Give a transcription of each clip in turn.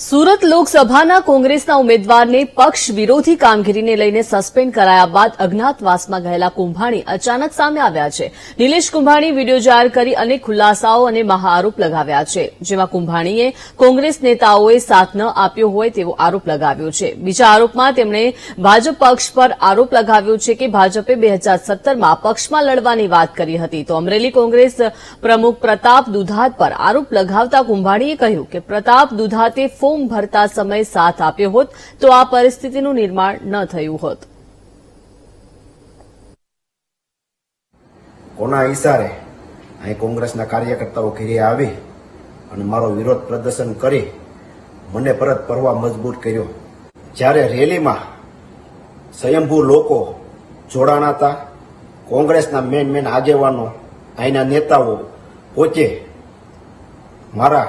સુરત લોકસભાના કોંગ્રેસના ઉમેદવારને પક્ષ વિરોધી કામગીરીને લઈને સસ્પેન્ડ કરાયા બાદ અજ્ઞાતવાસમાં ગયેલા કુંભાણી અચાનક સામે આવ્યા છે. નિલેશ કુંભાણી વીડિયો જાહેર કરી અનેક ખુલાસાઓ અને મહાઆરોપ લગાવ્યા છે. જેમાં કુંભાણીએ કોંગ્રેસ નેતાઓએ સાથ ન આપ્યો હોય તેવો આરોપ લગાવ્યો છે. બીજા આરોપમાં તેમણે ભાજપ પક્ષ પર આરોપ લગાવ્યો છે કે ભાજપે બે હજાર સત્તરમાં પક્ષમાં લડવાની વાત કરી હતી. તો અમરેલી કોંગ્રેસ પ્રમુખ પ્રતાપ દુધાત પર આરોપ લગાવતા કુંભાણીએ કહ્યું કે પ્રતાપ દુધાતે ફોર્મ ભરતા સમય સાથ આપ્યો હોત, તો આ પરિસ્થિતિનું નિર્માણ ન થયું હોત. કોના ઈશારે અહીં કોંગ્રેસના કાર્યકર્તાઓ ઘેરે આવી અને મારો વિરોધ પ્રદર્શન કરી મને પરત ફરવા મજબૂર કર્યો? જ્યારે રેલીમાં સ્વયંભૂ લોકો જોડાણા હતા, કોંગ્રેસના મેન મેન આગેવાનો અહીંના નેતાઓ પોતે મારા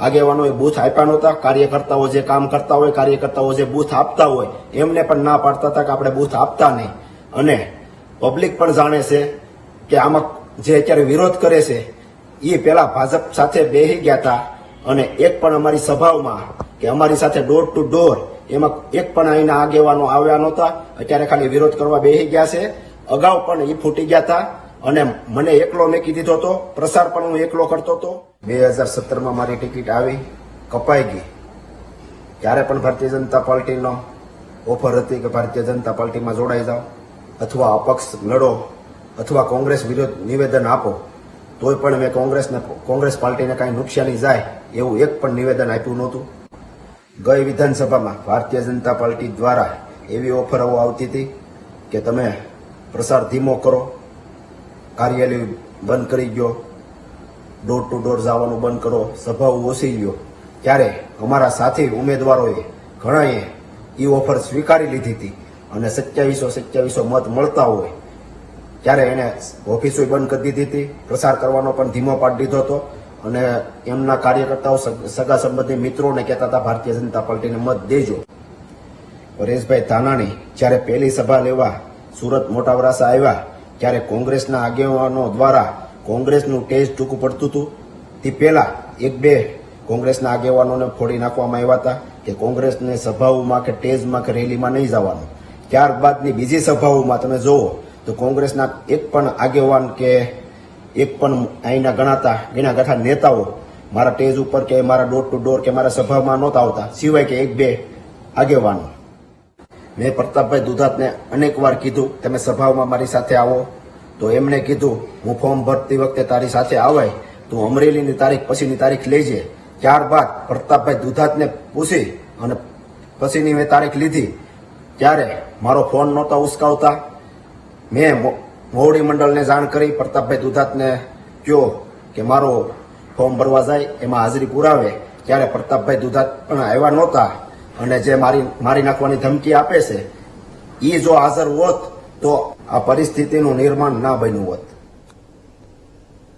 આગેવાનોએ બૂથ આપ્યા નહોતા. કાર્યકર્તાઓ જે કામ કરતા હોય, કાર્યકર્તાઓ જે બૂથ આપતા હોય, એમને પણ ના પાડતા હતા કે આપણે બૂથ આપતા નહીં. અને પબ્લિક પણ જાણે છે કે આમાં જે અત્યારે વિરોધ કરે છે એ પહેલા ભાજપ સાથે બેસી ગયા હતા અને એક પણ અમારી સભાઓમાં કે અમારી સાથે ડોર ટુ ડોર એમાં એક પણ અહીંના આગેવાનો આવ્યા નહોતા. અત્યારે ખાલી વિરોધ કરવા બેસી ગયા છે. અગાઉ પણ એ ફૂટી ગયા હતા અને મને એકલો મેકી દીધો હતો પ્રસાર પણ હું એકલો કરતો હતો બે હજાર સત્તરમાં મારી ટિકિટ આવી, કપાઈ ગઈ. ત્યારે પણ ભારતીય જનતા પાર્ટીનો ઓફર હતી કે ભારતીય જનતા પાર્ટીમાં જોડાઈ જાઓ, અથવા અપક્ષ લડો, અથવા કોંગ્રેસ વિરુદ્ધ નિવેદન આપો, તોય પણ મેં કોંગ્રેસને, કોંગ્રેસ પાર્ટીને કાંઈ નુકસાની જાય એવું એક પણ નિવેદન આપ્યું નહોતું. ગઈ વિધાનસભામાં ભારતીય જનતા પાર્ટી દ્વારા એવી ઓફરો આવતી હતી કે તમે પ્રસાર ધીમો કરો કાર્યાલય બંધ કરી ગયો. ડોર ટુ ડોર જવાનું બંધ કરો. સભાઓ ઓછી ગયો. ત્યારે અમારા સાથી ઉમેદવારોએ ઘણાએ એ ઓફર સ્વીકારી લીધી હતી. અને સત્યાવીસો સત્યાવીસો મત મળતા હોય ત્યારે એને ઓફિસો બંધ કરી દીધી હતી. પ્રસાર કરવાનો પણ ધીમો પાડી દીધો હતો. અને એમના કાર્યકર્તાઓ સગા સંબંધી મિત્રોને કહેતા હતા, ભારતીય જનતા પાર્ટીને મત દેજો. પરેશભાઈ ધાનાણી જ્યારે પહેલી સભા લેવા સુરત મોટા વરાસા આવ્યા ત્યારે કોંગ્રેસના આગેવાનો દ્વારા કોંગ્રેસનું ટેજ ટૂંકું પડતું હતું, તે પહેલા એક બે કોંગ્રેસના આગેવાનોને ફોડી નાખવામાં આવ્યા હતા કે કોંગ્રેસને સભાઓમાં કે ટેજમાં કે રેલીમાં નહીં જવાનું. ત્યારબાદની બીજી સભાઓમાં તમે જુઓ તો કોંગ્રેસના એક પણ આગેવાન કે એક પણ અહીંના ગણાતા ગણા ગાંઠા નેતાઓ મારા ટેજ ઉપર કે મારા ડોર ટુ ડોર કે મારા સભામાં નહોતા આવતા. સિવાય કે એક બે આગેવાનો. મેં પ્રતાપભાઈ દુધાતને અનેક વાર કીધું, તમે સભાઓમાં મારી સાથે આવો. તો એમણે કીધું, હું ફોર્મ ભરતી વખતે તારી સાથે આવાય. તું અમરેલીની તારીખ પછીની તારીખ લેજે. ત્યારબાદ પ્રતાપભાઈ દુધાતને પૂછી અને પછીની મેં તારીખ લીધી. ત્યારે મારો ફોન નહોતા ઉસકાવતા. મો- મોવડી મંડળને જાણ કરી, પ્રતાપભાઈ દુધાતને કહ્યો કે મારો ફોર્મ ભરવા જાય, એમાં હાજરી પુરાવે. ત્યારે પ્રતાપભાઈ દુધાત પણ આવ્યા નહોતા. અને જે મારી મારી નાખવાની ધમકી આપે છે એ જો હાજર હોત તો આ પરિસ્થિતિનું નિર્માણ ના બન્યું હોત.